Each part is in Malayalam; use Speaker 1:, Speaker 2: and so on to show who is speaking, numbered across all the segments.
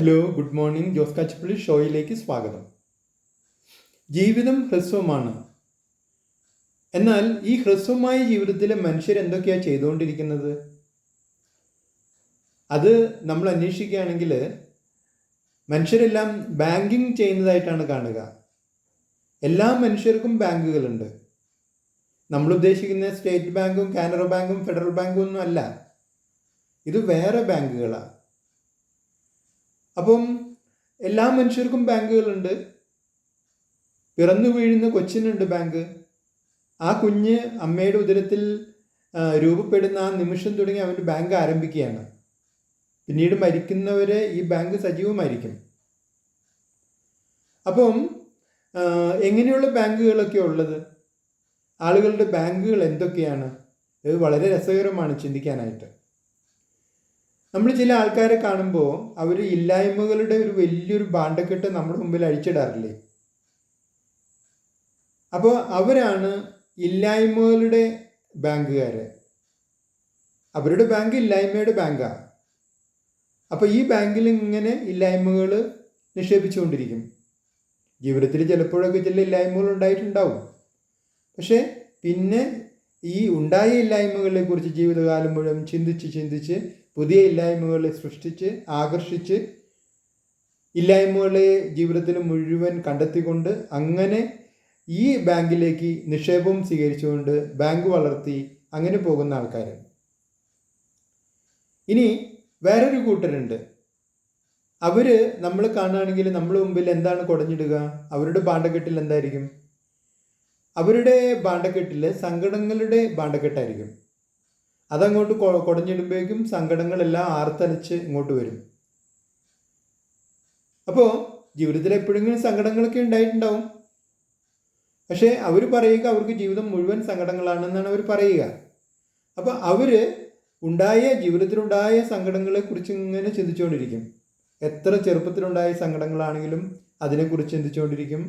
Speaker 1: Hello good morning Jose Kachappilly ഷോയിലേക്ക് സ്വാഗതം. ജീവിതം ഹ്രസ്വമാണ്. എന്നാൽ ഈ ഹ്രസ്വമായ ജീവിതത്തിലെ മനുഷ്യർ എന്തൊക്കെയാണ് ചെയ്തുകൊണ്ടിരിക്കുന്നത്? അത് നമ്മൾ അന്വേഷിക്കുകയാണെങ്കിൽ മനുഷ്യരെല്ലാം ബാങ്കിങ് ചെയ്യുന്നതായിട്ടാണ് കാണുക. എല്ലാ മനുഷ്യർക്കും ബാങ്കുകളുണ്ട്. നമ്മൾ ഉദ്ദേശിക്കുന്ന സ്റ്റേറ്റ് ബാങ്കും കാനറ ബാങ്കും ഫെഡറൽ ബാങ്കും ഒന്നും അല്ല. ഇത് വേറെ ബാങ്കുകളാണ് അപ്പം എല്ലാ മനുഷ്യർക്കും ബാങ്കുകളുണ്ട്. പിറന്നു വീഴുന്ന കൊച്ചിനുണ്ട് ബാങ്ക്. ആ കുഞ്ഞ് അമ്മയുടെ ഉദരത്തിൽ രൂപപ്പെടുന്ന ആ നിമിഷം തുടങ്ങി അവന്റെ ബാങ്ക് ആരംഭിക്കുകയാണ്. പിന്നീട് മരിക്കുന്നവരെ ഈ ബാങ്ക് സജീവമായിരിക്കും. അപ്പം എങ്ങനെയുള്ള ബാങ്കുകളൊക്കെ ഉള്ളത്? ആളുകളുടെ ബാങ്കുകൾ എന്തൊക്കെയാണ്? ഇത് വളരെ രസകരമാണ് ചിന്തിക്കാനായിട്ട്. നമ്മൾ ചില ആൾക്കാരെ കാണുമ്പോൾ അവർ ഇല്ലായ്മകളുടെ ഒരു വലിയൊരു ബാണ്ടക്കെട്ട് നമ്മുടെ മുമ്പിൽ അഴിച്ചിടാറില്ലേ? അപ്പോൾ അവരാണ് ഇല്ലായ്മകളുടെ ബാങ്കുകാർ അവരുടെ ബാങ്ക് ഇല്ലായ്മയുടെ ബാങ്കാണ് അപ്പോൾ ഈ ബാങ്കിൽ ഇങ്ങനെ ഇല്ലായ്മകൾ നിക്ഷേപിച്ചുകൊണ്ടിരിക്കും. ജീവിതത്തിൽ ചിലപ്പോഴൊക്കെ ചില ഇല്ലായ്മകൾ ഉണ്ടായിട്ടുണ്ടാവും. പക്ഷേ പിന്നെ ഈ ഉണ്ടായ ഇല്ലായ്മകളെ കുറിച്ച് ജീവിതകാലം മുഴുവൻ ചിന്തിച്ച് ചിന്തിച്ച് പുതിയ ഇല്ലായ്മകളെ സൃഷ്ടിച്ച് ആകർഷിച്ച് ഇല്ലായ്മകളെ ജീവിതത്തിൽ മുഴുവൻ കണ്ടെത്തിക്കൊണ്ട് അങ്ങനെ ഈ ബാങ്കിലേക്ക് നിക്ഷേപം സ്വീകരിച്ചുകൊണ്ട് ബാങ്ക് വളർത്തി അങ്ങനെ പോകുന്ന ആൾക്കാർ ഇനി വേറൊരു കൂട്ടരുണ്ട്. അവർ നമ്മൾ കാണുകയാണെങ്കിൽ നമ്മൾ മുമ്പിൽ എന്താണ് കുടഞ്ഞിടുക? അവരുടെ പാണ്ടക്കെട്ടിൽ എന്തായിരിക്കും? അവരുടെ ഭാണ്ഡക്കെട്ടിൽ സങ്കടങ്ങളുടെ ഭാണ്ഡക്കെട്ടായിരിക്കും. അതങ്ങോട്ട് കുടഞ്ഞിടുമ്പോഴേക്കും സങ്കടങ്ങളെല്ലാം ആർത്തലച്ച് ഇങ്ങോട്ട് വരും. അപ്പോൾ ജീവിതത്തിൽ എപ്പോഴെങ്കിലും സങ്കടങ്ങളൊക്കെ ഉണ്ടായിട്ടുണ്ടാവും. പക്ഷേ അവർ പറയുക അവർക്ക് ജീവിതം മുഴുവൻ സങ്കടങ്ങളാണെന്നാണ് അവർ പറയുക. അപ്പോൾ അവർ ഉണ്ടായ ജീവിതത്തിലുണ്ടായ സങ്കടങ്ങളെ കുറിച്ച് ഇങ്ങനെ ചിന്തിച്ചുകൊണ്ടിരിക്കും. എത്ര ചെറുപ്പത്തിലുണ്ടായ സങ്കടങ്ങളാണെങ്കിലും അതിനെക്കുറിച്ച് ചിന്തിച്ചുകൊണ്ടിരിക്കും.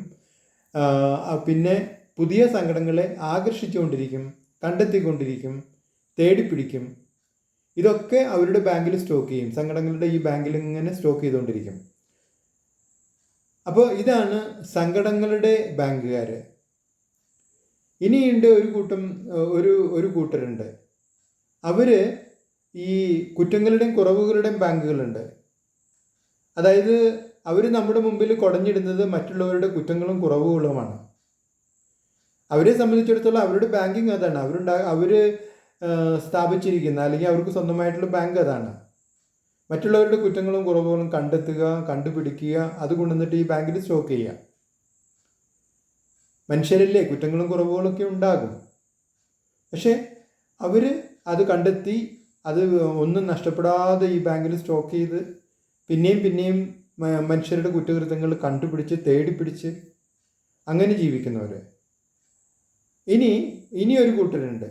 Speaker 1: പിന്നെ പുതിയ സങ്കടങ്ങളെ ആകർഷിച്ചുകൊണ്ടിരിക്കും കണ്ടെത്തിക്കൊണ്ടിരിക്കും തേടിപ്പിടിക്കും. ഇതൊക്കെ അവരുടെ ബാങ്കിൽ സ്റ്റോക്ക് ചെയ്യും. സങ്കടങ്ങളുടെ ഈ ബാങ്കിൽ ഇങ്ങനെ സ്റ്റോക്ക് ചെയ്തുകൊണ്ടിരിക്കും. അപ്പോൾ ഇതാണ് സങ്കടങ്ങളുടെ ബാങ്കുകാർ ഇനിയുണ്ട് ഒരു കൂട്ടം ഒരു ഒരു കൂട്ടരുണ്ട്. അവർ ഈ കുറ്റങ്ങളുടെയും കുറവുകളുടെയും ബാങ്കുകളുണ്ട്. അതായത് അവർ നമ്മുടെ മുമ്പിൽ കുടഞ്ഞിടുന്നത് മറ്റുള്ളവരുടെ കുറ്റങ്ങളും കുറവുകളുമാണ്. അവരെ സംബന്ധിച്ചിടത്തോളം അവരുടെ ബാങ്കിങ് അതാണ്. അവരുണ്ടാ അവർ സ്ഥാപിച്ചിരിക്കുന്ന അല്ലെങ്കിൽ അവർക്ക് സ്വന്തമായിട്ടുള്ള ബാങ്ക് അതാണ്. മറ്റുള്ളവരുടെ കുറ്റങ്ങളും കുറവുകളും കണ്ടെത്തുക കണ്ടുപിടിക്കുക അത് കൊണ്ടുവന്നിട്ട് ഈ ബാങ്കിൽ സ്റ്റോക്ക് ചെയ്യുക. മനുഷ്യരല്ലേ? കുറ്റങ്ങളും കുറവുകളൊക്കെ ഉണ്ടാകും. പക്ഷേ അവർ അത് കണ്ടെത്തി അത് ഒന്നും നഷ്ടപ്പെടാതെ ഈ ബാങ്കിൽ സ്റ്റോക്ക് ചെയ്ത് പിന്നെയും പിന്നെയും മനുഷ്യരുടെ കുറ്റകൃത്യങ്ങൾ കണ്ടുപിടിച്ച് തേടിപ്പിടിച്ച് അങ്ങനെ ജീവിക്കുന്നവർ ഇനി ഇനി ഒരു കൂട്ടരുണ്ട്.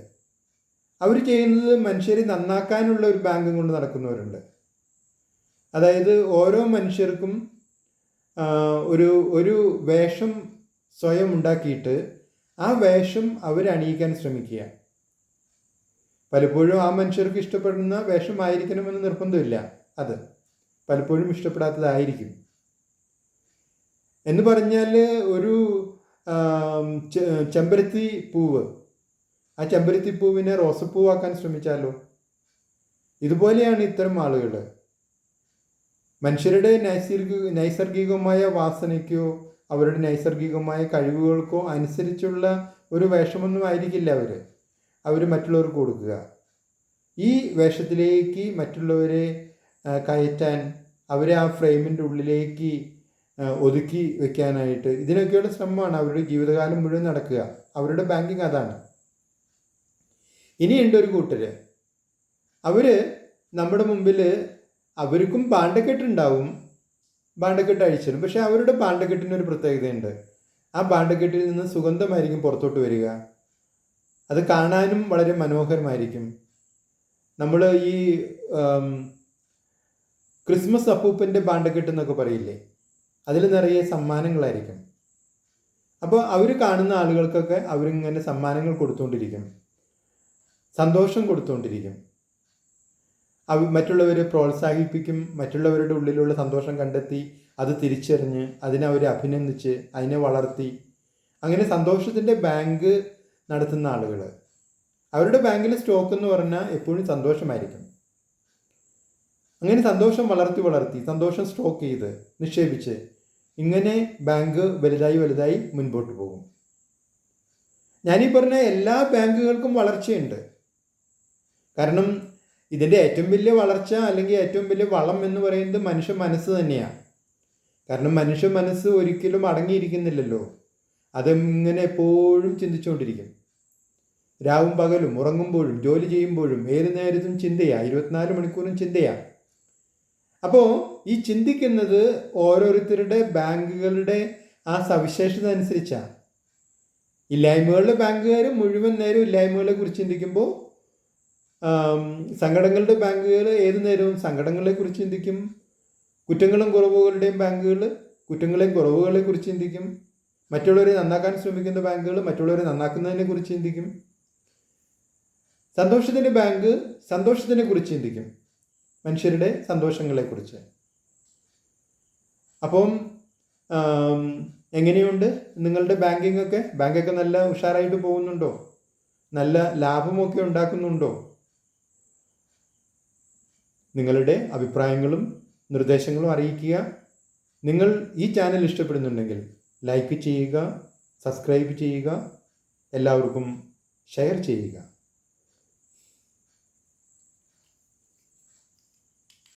Speaker 1: അവർ ചെയ്യുന്നത് മനുഷ്യരെ നന്നാക്കാനുള്ള ഒരു ബാങ്കും കൊണ്ട് നടക്കുന്നവരുണ്ട്. അതായത് ഓരോ മനുഷ്യർക്കും ഒരു ഒരു വേഷം സ്വയം ഉണ്ടാക്കിയിട്ട് ആ വേഷം അവരണിയിക്കാൻ ശ്രമിക്കുക. പലപ്പോഴും ആ മനുഷ്യർക്ക് ഇഷ്ടപ്പെടുന്ന വേഷമായിരിക്കണമെന്ന് നിർബന്ധമില്ല. അത് പലപ്പോഴും ഇഷ്ടപ്പെടാത്തതായിരിക്കും. എന്ന് പറഞ്ഞാൽ ഒരു ചെമ്പരത്തി പൂവ്. ആ ചെമ്പരത്തി പൂവിനെ റോസപ്പൂവാക്കാൻ ശ്രമിച്ചാലോ? ഇതുപോലെയാണ് ഇത്തരം ആളുകൾ മനുഷ്യരുടെ നൈസർഗിക നൈസർഗികമായ വാസനയ്ക്കോ അവരുടെ നൈസർഗികമായ കഴിവുകൾക്കോ അനുസരിച്ചുള്ള ഒരു വേഷമൊന്നും ആയിരിക്കില്ല അവർ അവർ മറ്റുള്ളവർക്ക് കൊടുക്കുക. ഈ വേഷത്തിലേക്ക് മറ്റുള്ളവരെ കയറ്റാൻ അവരെ ആ ഫ്രെയിമിന്റെ ഉള്ളിലേക്ക് ഒതുക്കി വെക്കാനായിട്ട്. ഇതിനൊക്കെയുള്ള ശ്രമമാണ് അവരുടെ ജീവിതകാലം മുഴുവൻ നടക്കുക. അവരുടെ ബാങ്കിങ് അതാണ്. ഇനിയുണ്ട് ഒരു കൂട്ടർ അവർ നമ്മുടെ മുമ്പിൽ അവർക്കും പാണ്ടക്കെട്ടുണ്ടാവും പാണ്ടക്കെട്ട് അഴിച്ചിടും. പക്ഷെ അവരുടെ പാണ്ഡക്കെട്ടിന് ഒരു പ്രത്യേകതയുണ്ട്. ആ പാണ്ടക്കെട്ടിൽ നിന്ന് സുഗന്ധമായിരിക്കും പുറത്തോട്ട് വരിക. അത് കാണാനും വളരെ മനോഹരമായിരിക്കും. നമ്മൾ ഈ ക്രിസ്മസ് അപ്പൂപ്പന്റെ പാണ്ടക്കെട്ട് എന്നൊക്കെ പറയില്ലേ? അതിൽ നിറയെ സമ്മാനങ്ങളായിരിക്കും. അപ്പോൾ അവർ കാണുന്ന ആളുകൾക്കൊക്കെ അവരിങ്ങനെ സമ്മാനങ്ങൾ കൊടുത്തുകൊണ്ടിരിക്കും സന്തോഷം കൊടുത്തുകൊണ്ടിരിക്കും അവ മറ്റുള്ളവരെ പ്രോത്സാഹിപ്പിക്കും മറ്റുള്ളവരുടെ ഉള്ളിലുള്ള സന്തോഷം കണ്ടെത്തി അത് തിരിച്ചറിഞ്ഞ് അതിനെ അവരെ അഭിനന്ദിച്ച് അതിനെ വളർത്തി. അങ്ങനെ സന്തോഷത്തിന്റെ ബാങ്ക് നടത്തുന്ന ആളുകൾ അവരുടെ ബാങ്കിലെ സ്റ്റോക്ക് എന്ന് പറഞ്ഞാൽ എപ്പോഴും സന്തോഷമായിരിക്കും. അങ്ങനെ സന്തോഷം വളർത്തി വളർത്തി സന്തോഷം സ്റ്റോക്ക് ചെയ്ത് നിക്ഷേപിച്ച് ഇങ്ങനെ ബാങ്ക് വലുതായി വലുതായി മുൻപോട്ട് പോകും. ഞാനീ പറഞ്ഞ എല്ലാ ബാങ്കുകൾക്കും വളർച്ചയുണ്ട്. കാരണം ഇതിന്റെ ഏറ്റവും വലിയ വളർച്ച അല്ലെങ്കിൽ ഏറ്റവും വലിയ വളം എന്ന് പറയുന്നത് മനുഷ്യ മനസ്സ് തന്നെയാണ് കാരണം മനുഷ്യ മനസ്സ് ഒരിക്കലും അടങ്ങിയിരിക്കുന്നില്ലല്ലോ. അതിങ്ങനെ എപ്പോഴും ചിന്തിച്ചുകൊണ്ടിരിക്കും. രാവും പകലും ഉറങ്ങുമ്പോഴും ജോലി ചെയ്യുമ്പോഴും ഏത് നേരത്തും ചിന്തയാണ് ഇരുപത്തിനാല് മണിക്കൂറും ചിന്തയാ. അപ്പോൾ ഈ ചിന്തിക്കുന്നത് ഓരോരുത്തരുടെ ബാങ്കുകളുടെ ആ സവിശേഷത അനുസരിച്ചാണ് ഇല്ലായ്മകളുടെ ബാങ്കുകാർ മുഴുവൻ നേരം ഇല്ലായ്മകളെ കുറിച്ച് ചിന്തിക്കുമ്പോൾ സങ്കടങ്ങളുടെ ബാങ്കുകൾ ഏത് നേരവും സങ്കടങ്ങളെ കുറിച്ച് ചിന്തിക്കും. കുറ്റങ്ങളും കുറവുകളുടെയും ബാങ്കുകൾ കുറ്റങ്ങളെയും കുറവുകളെ കുറിച്ച് ചിന്തിക്കും. മറ്റുള്ളവരെ നന്നാക്കാൻ ശ്രമിക്കുന്ന ബാങ്കുകൾ മറ്റുള്ളവരെ നന്നാക്കുന്നതിനെ കുറിച്ച് ചിന്തിക്കും. സന്തോഷത്തിന്റെ ബാങ്ക് സന്തോഷത്തിനെ കുറിച്ച് ചിന്തിക്കും. മനുഷ്യരുടെ സന്തോഷങ്ങളെക്കുറിച്ച്. അപ്പം എങ്ങനെയുണ്ട്? നിങ്ങളുടെ ബാങ്കിങ് ഒക്കെ ബാങ്കൊക്കെ നല്ല ഉഷാറായിട്ട് പോകുന്നുണ്ടോ? നല്ല ലാഭമൊക്കെ ഉണ്ടാക്കുന്നുണ്ടോ? നിങ്ങളുടെ അഭിപ്രായങ്ങളും നിർദ്ദേശങ്ങളും അറിയിക്കുക. നിങ്ങൾ ഈ ചാനൽ ഇഷ്ടപ്പെടുന്നുണ്ടെങ്കിൽ ലൈക്ക് ചെയ്യുക സബ്സ്ക്രൈബ് ചെയ്യുക എല്ലാവർക്കും ഷെയർ ചെയ്യുക.